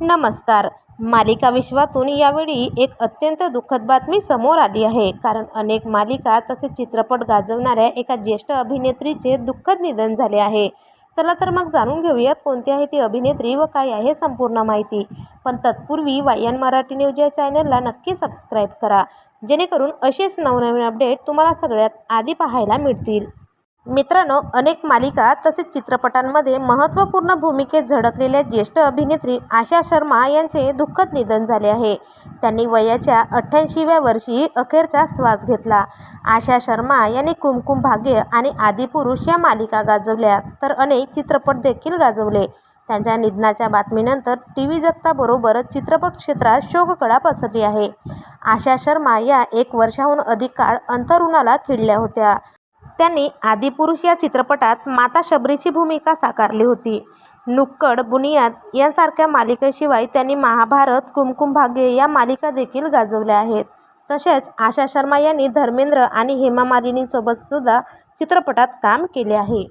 नमस्कार. मालिका विश्वातून यावेळी एक अत्यंत दुःखद बातमी समोर आली आहे. कारण अनेक मालिका तसेच चित्रपट गाजवणाऱ्या एका ज्येष्ठ अभिनेत्रीचे दुःखद निधन झाले आहे. चला तर मग जाणून घेऊयात कोणती आहे ती अभिनेत्री व काय आहे संपूर्ण माहिती. पण तत्पूर्वी वायन मराठी न्यूज या चॅनलला नक्की सबस्क्राईब करा. जेणेकरून असेच नवनवीन अपडेट तुम्हाला सगळ्यात आधी पाहायला मिळतील. मित्रांनो अनेक मालिका तसेच चित्रपटांमध्ये महत्त्वपूर्ण भूमिकेत झळकलेल्या ज्येष्ठ अभिनेत्री आशा शर्मा यांचे दुःखद निधन झाले आहे. त्यांनी वयाच्या अठ्ठ्याऐंशीव्या वर्षी अखेरचा श्वास घेतला. आशा शर्मा यांनी कुमकुम भाग्य आणि आदिपुरुष या मालिका गाजवल्या तर अनेक चित्रपट देखील गाजवले. त्यांच्या निधनाच्या बातमीनंतर टी व्ही जगताबरोबरच चित्रपट क्षेत्रात शोककळा पसरली आहे. आशा शर्मा या एक वर्षाहून अधिक काळ अंतरुणाला खिळल्या होत्या. त्यांनी आदिपुरुष या चित्रपटात माता शबरीची भूमिका साकारली होती. नुक्कड बुनियाद यांसारख्या मालिकेशिवाय त्यांनी महाभारत कुमकुम भाग्य या मालिका देखील गाजवल्या आहेत. तसेच आशा शर्मा यांनी धर्मेंद्र आणि हेमा मालिनीसोबत सुद्धा चित्रपटात काम केले आहे.